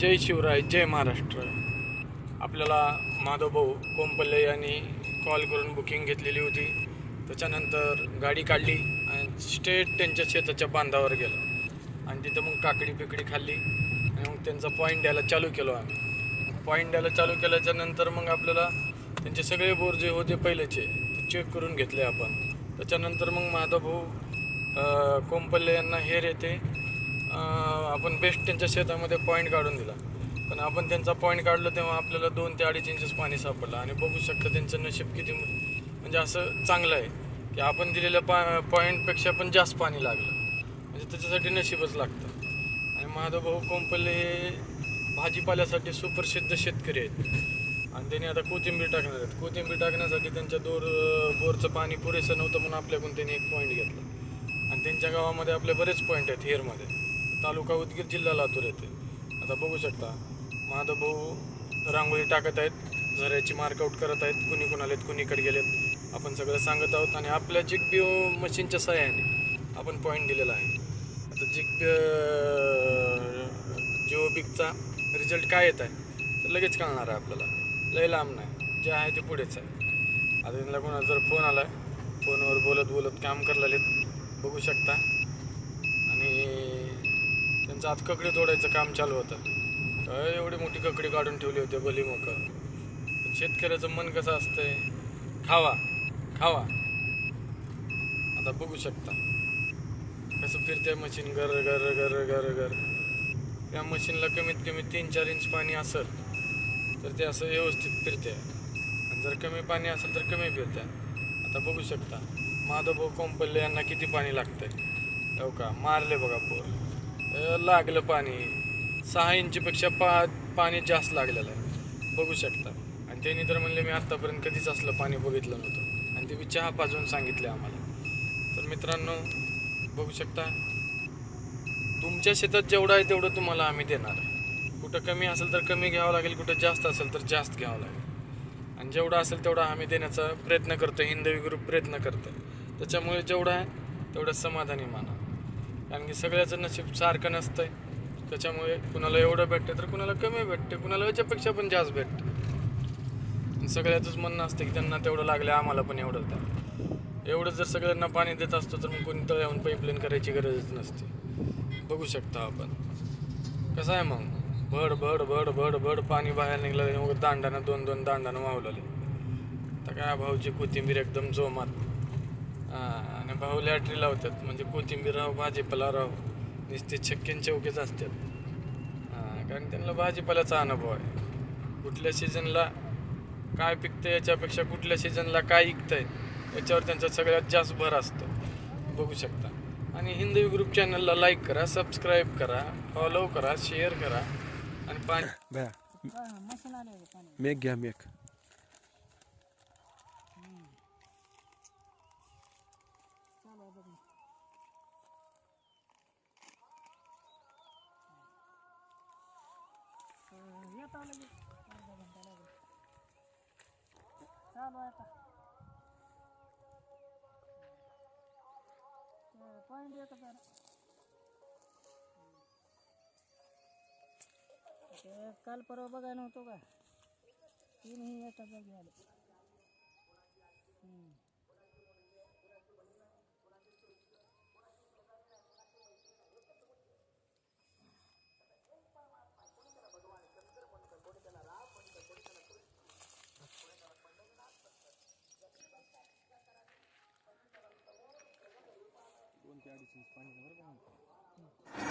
जय शिवराय जय महाराष्ट्र. आपल्याला माधवभाऊ कोंपल्ले यांनी कॉल करून बुकिंग घेतलेली होती. त्याच्यानंतर गाडी काढली आणि स्टेट त्यांच्या शेताच्या बांधावर गेलो. आणि तिथं मग काकडी पिकडी खाल्ली आणि मग त्यांचा पॉईंट द्यायला चालू केलो आम्ही. पॉईंट द्यायला चालू केल्याच्यानंतर मग आपल्याला त्यांचे सगळे बोर जे होते पहिलेचे ते चेक करून घेतले आपण. त्याच्यानंतर मग माधवभाऊ कोंपल्ले यांना हेर येते आपण बेस्ट त्यांच्या शेतामध्ये पॉईंट काढून दिला. पण आपण त्यांचा पॉईंट काढलं तेव्हा आपल्याला दोन ते अडीच इंचेस पाणी सापडलं. आणि बघू शकता त्यांचं नशीब किती म्हणजे असं चांगलं आहे की आपण दिलेल्या पा पॉईंटपेक्षा पण जास्त पाणी लागलं. म्हणजे त्याच्यासाठी नशीबच लागतं. आणि माधवभाऊ कोंपल्ले हे भाजीपाल्यासाठी सुप्रसिद्ध शेतकरी आहेत. आणि त्यांनी आता कोथिंबीर टाकणार आहेत. कोथिंबीर टाकण्यासाठी त्यांच्या दोर बोरचं पाणी पुरेसं नव्हतं म्हणून आपल्याकडून त्यांनी एक पॉईंट घेतला. आणि त्यांच्या गावामध्ये आपले बरेच पॉईंट आहेत हेरमध्ये. तालुका उदगीर जिल्हा लातूर येते. आता बघू शकता माधवभाऊ रांगोळी टाकत आहेत झऱ्याची मार्कआउट करत आहेत कुणी कुणाला आहेत कुणीकडे गेलेत. आपण सगळं सांगत आहोत आणि आपल्या जिगबिओ मशीनच्या सहाय्याने आपण पॉईंट दिलेला आहे. आता जिग जिओ बिगचा रिझल्ट काय येत आहे तर लगेच कळणार आहे आपल्याला. लय लांब नाही जे आहे ते पुढेच आहे. आता त्यांना कोणाचा जर फोन आला फोनवर बोलत बोलत काम करायला बघू शकता. त्यांचं आत ककडी तोडायचं काम चालू होतं. काय एवढी मोठी ककडी काढून ठेवली होती भली मोक? पण शेतकऱ्याचं मन कसं असतंय? खावा खावा. आता बघू शकता. कसं फिरते मशीन गर गर गर गर गर. त्या मशीनला कमीत कमी तीन चार इंच पाणी असेल तर ते असं व्यवस्थित फिरते आणि जर कमी पाणी असेल तर कमी फिरते आता बघू शकता. माधवभाऊ कोंपल्ले यांना किती पाणी लागतंय? हो का? मारले बघा पोर. लागलं पाणी. सहा इंचपेक्षा पा पाणी जास्त लागलेलं आहे. बघू शकता. आणि त्यांनी तर म्हणले मी आत्तापर्यंत कधीच असलं पाणी बघितलं नव्हतं. आणि ते मी चहा पाजून सांगितले आम्हाला. तर मित्रांनो बघू शकता. तुमच्या शेतात जेवढं आहे तेवढं तुम्हाला आम्ही देणार आहे. कुठं कमी असेल तर कमी घ्यावं लागेल कुठं जास्त असेल तर जास्त घ्यावं लागेल. आणि जेवढं असेल तेवढा आम्ही देण्याचा प्रयत्न करतो हिंदवी ग्रुप प्रयत्न करतो त्याच्यामुळे जेवढं आहे तेवढं समाधानी माना. कारण की सगळ्याचं नशीब सारखं नसतंय. त्याच्यामुळे कुणाला एवढं भेटते तर कुणाला कमी भेटते. कुणाला याच्यापेक्षा पण जास्त भेटते. सगळ्याचंच म्हणणं असतं की त्यांना तेवढं लागलं आम्हाला पण एवढं द्या. एवढं जर सगळ्यांना पाणी देत असतो तर मग कोणी तळ्याहून पाईपलाईन करायची गरजच नसते. बघू शकता आपण. कसं आहे मग? भड भड भड भड भड पाणी बाहेर निघालं मग दांडानं दोन दोन दांडानं मावलेले तर काय भाऊची कोथिंबीर एकदम जोमात. आणि भाऊ लॅटरी लावतात म्हणजे कोथिंबीर राव भाजीपाला राव नुसते छक्केन चौकेच असतात कारण त्यांना भाजीपाल्याचा अनुभव आहे. कुठल्या सीझनला काय पिकतं याच्यापेक्षा कुठल्या सीझनला काय आहे याच्यावर त्यांचा सगळ्यात जास्त भर असतो. बघू शकता. आणि हिंदवी ग्रुप चॅनलला लाईक करा सबस्क्राईब करा फॉलो करा शेअर करा. आणि पाणी पाणी मेघ घ्या मेघ येतो आलं अर्धा घंटा लागेल चालू आहे आता. पॉईंट येतो तर ते काल परवा बघायला नव्हतो का तीनही एका जागी आले हम्म. दोन ते